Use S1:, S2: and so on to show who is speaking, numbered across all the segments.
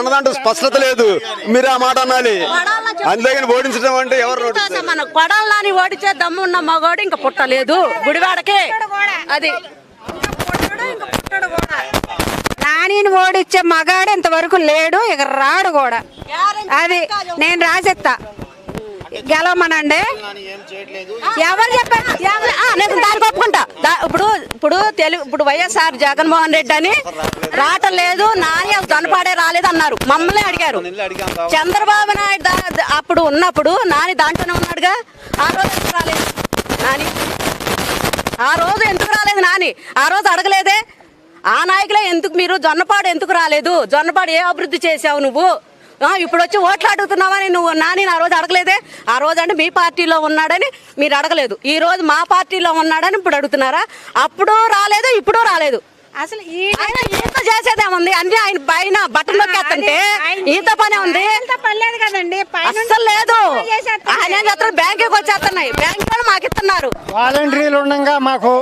S1: అన్నదంటూ స్పష్టత లేదు. మీరు ఆ మాట అనాలి. అందుకని ఓడించడం అంటే ఎవరు?
S2: మన కొడాలని ఓడిచే దమ్ము ఉన్న మగోడు ఇంకా పుట్టలేదు. గుడివాడకి. అది.
S3: నానిని ఓడిచ్చే మగాడు ఇంతవరకు లేడు ఇక రాడు కూడా. అది నేను రాసిస్తా. గెలవమనండి. ఎవరు చెప్పారు?
S2: ఎవరు- ఆ, నేను దానికి ఒప్పుకుంటా ఇప్పుడు ఇప్పుడు తెలుగు ఇప్పుడు వైఎస్ఆర్ జగన్మోహన్ రెడ్డి అని రావటం లేదు నాని దొనపాడే రాలేదు అన్నారు. మమ్మల్ని అడిగారు. చంద్రబాబు నాయుడు అప్పుడు ఉన్నప్పుడు నాని దాంట్లోనే ఉన్నాడుగా. ఆ రోజు ఎందుకు రాలేదు? నాని? ఆ రోజు ఎందుకు రాలేదు నాని? ఆ రోజు అడగలేదే. ఆ నాయకులే ఎందుకు మీరు జొన్నపాడు ఎందుకు రాలేదు? జొన్నపాడు ఏ అభివృద్ధి చేసావు నువ్వు? ఇప్పుడు వచ్చి ఓట్లు అడుగుతున్నావని నువ్వు నాని ఆ రోజు అడగలేదే. ఆ రోజు అంటే మీ పార్టీలో ఉన్నాడని మీరు అడగలేదు. ఈ రోజు మా పార్టీలో ఉన్నాడని ఇప్పుడు అడుగుతున్నారా? అప్పుడు రాలేదు ఇప్పుడు రాలేదు.
S3: అసలు
S2: ఆయన ఈత చేసేదేముంది? అన్ని ఆయన పైన బట్టలు నొక్కేస్తుంటే ఈత పనే ఉంది.
S3: పర్లేదు కదండి. పైన
S2: అస్సలు లేదు. ఆయన బ్యాంకుకి వచ్చేస్తున్నాయి. బ్యాంక్ వాళ్ళు మాకు ఇస్తున్నారు.
S4: వాలంటీర్లు ఉండగా మాకు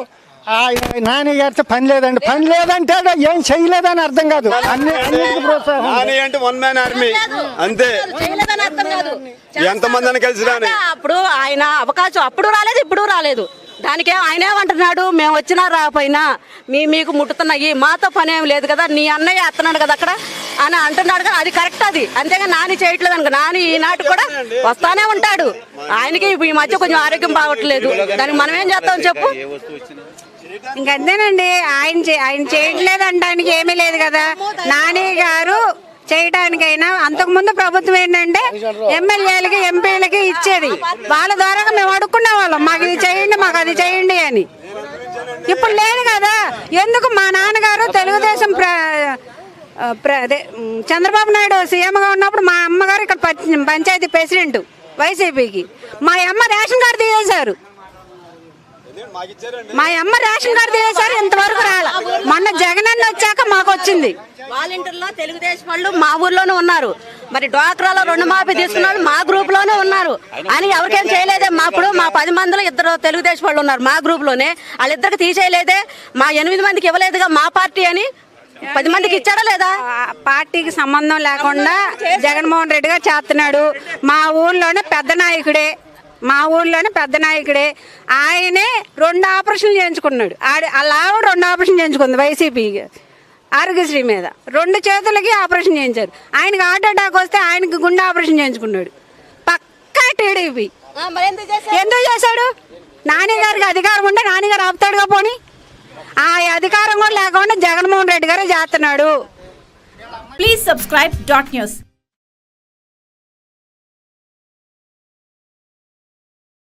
S4: నాని గారితో పని లేదండి. పని లేదంటే ఏం చేయలేదని అర్థం కాదు. అన్ని అన్నిటికీ ప్రోత్సాహం?
S1: నాని అంటే వన్ మ్యాన్ ఆర్మీ అంతే.
S2: చేయలేదని అర్థం కాదు.
S1: ఎంతమంది అని కలిసి
S2: అప్పుడు ఆయన అవకాశం అప్పుడు రాలేదు ఇప్పుడు రాలేదు. దానికి ఆయన ఏమంటున్నాడు? మేము వచ్చినా రాకపోయినా మీ మీకు ముట్టుతున్నాయి మాతో పని ఏం లేదు కదా నీ అన్నయ్య ఎత్తన్నాడు కదా అక్కడ అని అంటున్నాడు కదా అది కరెక్ట్ అది. అంతేగా నాని చేయట్లేదు అనుకో నాని ఈనాటి కూడా వస్తానే ఉంటాడు. ఆయనకి ఈ మధ్య కొంచెం ఆరోగ్యం బాగోట్లేదు. దానికి మనం ఏం చేస్తాం చెప్పు?
S3: ఇంకంతేనండి ఆయన చే- ఆయన చేయట్లేదు అనడానికి ఏమీ లేదు కదా. నాని గారు చేయడానికైనా అంతకుముందు ప్రభుత్వం ఏంటంటే ఎమ్మెల్యేలకి ఎంపీలకి ఇచ్చేది. వాళ్ళ ద్వారా మేము వాళ్ళం మాకు ఇది చేయండి మాకు అది చేయండి అని. ఇప్పుడు లేదు కదా. ఎందుకు మా నాన్నగారు తెలుగుదేశం ప్ర అదే చంద్రబాబు నాయుడు సీఎంగా ఉన్నప్పుడు మా అమ్మగారు ఇక్కడ పంచాయతీ ప్రెసిడెంట్ వైసీపీకి. మా అమ్మ రేషన్ కార్డు తీసేశారు. మా అమ్మ రేషన్ కార్డు తీసేశారు ఇంతవరకు రాల. మొన్న జగన్ అన్న వచ్చాక మాకు వచ్చింది
S2: వాలంటీర్లో తెలుగుదేశం వాళ్ళు మా ఊర్లోనే ఉన్నారు. మరి డ్వాక్రాలో రెండు తీసుకున్నాడు మా గ్రూప్లోనే ఉన్నారు. అని ఎవరికేం చేయలేదే? మా ఇప్పుడు మా పది మందిలో ఇద్దరు తెలుగుదేశం వాళ్ళు ఉన్నారు మా గ్రూప్లోనే వాళ్ళిద్దరికి తీసేయలేదే? మా ఎనిమిది మందికి ఇవ్వలేదుగా మా పార్టీ అని? పది మందికి ఇచ్చాడా లేదా?
S3: పార్టీకి సంబంధం లేకుండా జగన్మోహన్ రెడ్డి గారు చేస్తున్నాడు. మా ఊర్లోనే పెద్ద నాయకుడే. మా ఊర్లోనే పెద్ద నాయకుడే. ఆయనే రెండు ఆపరేషన్లు చేయించుకున్నాడు. ఆడ అలా రెండు ఆపరేషన్ చేయించుకుంది వైసీపీ ఆరోగ్యశ్రీ మీద. రెండు చేతులకి ఆపరేషన్ చేయించారు. ఆయనకి హార్ట్ అటాక్ వస్తే ఆయనకి గుండె ఆపరేషన్ చేయించుకున్నాడు. పక్కా టీడీపీ. ఎందుకు చేశాడు? నాని గారికి అధికారం ఉంటే నాని గారు ఆపుతాడుగా పోనీ. ఆ అధికారం కూడా లేకుండా జగన్మోహన్ రెడ్డి గారు చేస్తున్నాడు.
S5: Please subscribe dot news.